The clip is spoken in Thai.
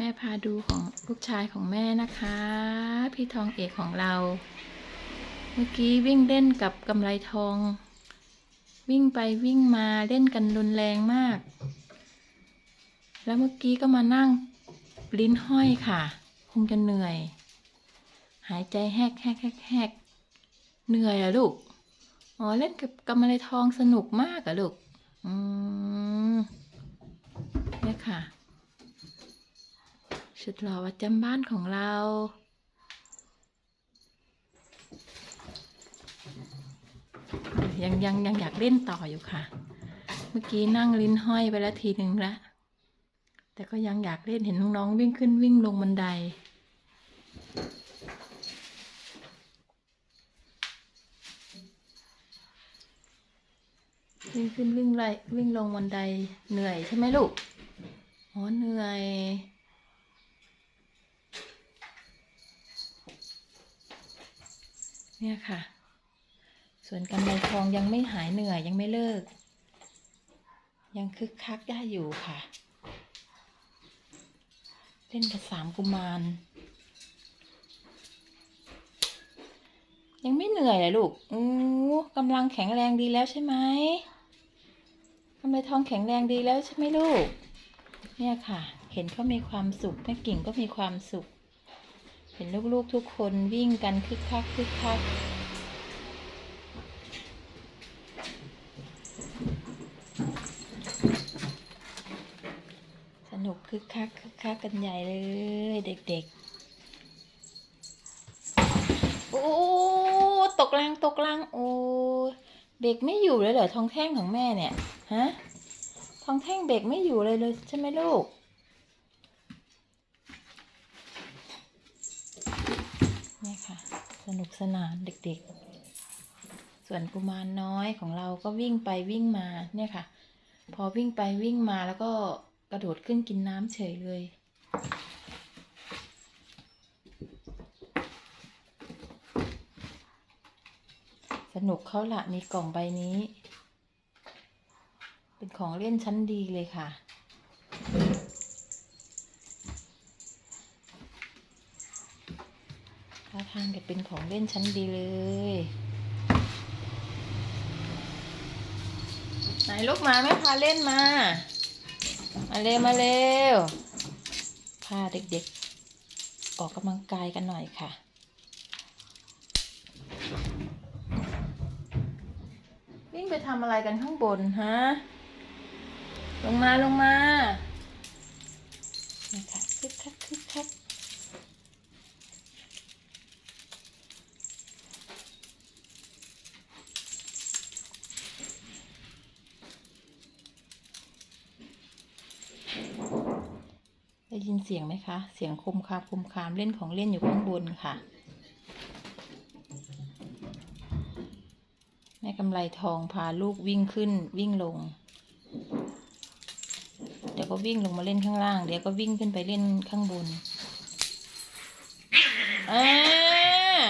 แม่พาดูของลูกชายของแม่นะคะ พี่ทองเอกของเรา เมื่อกี้วิ่งเล่นกับกำไรทอง วิ่งไปวิ่งมาเล่นกันรุนแรงมาก แล้วเมื่อกี้ก็มานั่งลิ้นห้อยค่ะ คงจะเหนื่อย หายใจแหกแหกแหกแหกเหนื่อยอะลูกอ๋อเล่นกับกำไรทองสนุกมากอะลูกอืมเนี่ยค่ะ ชุดหล่อประจำบ้านของเรา ยังยังยังอยากเล่นต่ออยู่ค่ะ เมื่อกี้นั่งลิ้นห้อยไปแล้วทีหนึ่งละ แต่ก็ยังอยากเล่นเห็นน้องๆวิ่งขึ้นวิ่งลงบันไดวิ่งขึ้นวิ่งไล่วิ่งลงบันไดเหนื่อยใช่ไหมลูก อ๋อเหนื่อย เนี่ยค่ะ ส่วนกำไรทองยังไม่หายเหนื่อยยังไม่เลิก ยังคึกคักได้อยู่ค่ะ เล่นกับสามกุมาร ยังไม่เหนื่อยเลยลูกอู้กำลังแข็งแรงดีแล้วใช่ไหมกำไรทองแข็งแรงดีแล้วใช่ไหมลูก เนี่ยค่ะ เห็นเขามีความสุขแม่กิ่งก็มีความสุข เห็นลูกๆทุกคนวิ่งกันคึกคักคึกคักสนุกคึกคักคึกคักกันใหญ่เลยเด็กๆ โอ้ตกลังตกลังโอ้เบรกไม่อยู่เลยเหรอทองแท่งของแม่เนี่ยฮะทองแท่งเบรกไม่อยู่เลยเลยใช่ไหมลูก เนี่ยค่ะ สนุกสนานเด็กๆ ส่วนกุมารน้อยของเราก็วิ่งไปวิ่งมาเนี่ยค่ะ พอวิ่งไปวิ่งมาแล้วก็กระโดดขึ้นกินน้ำเฉยเลย สนุกเขาละมีกล่องใบนี้ เป็นของเล่นชั้นดีเลยค่ะ ท่าทางจะเป็นของเล่นชั้นดีเลยไหนลูกมาแม่พาเล่นมา มาเร็วมาเร็วพาเด็กๆ ออกกำลังกายกันหน่อยค่ะวิ่งไปทำอะไรกันข้างบนฮะลงมาลงมานะคะคึกคักคึกคัก ได้ยินเสียงไหมคะ เสียงคมคามคมคามเล่นของเล่นอยู่ข้างบนค่ะ แม่กำไรทองพาลูกวิ่งขึ้นวิ่งลง เดี๋ยวก็วิ่งลงมาเล่นข้างล่าง เดี๋ยวก็วิ่งขึ้นไปเล่นข้างบนอ้า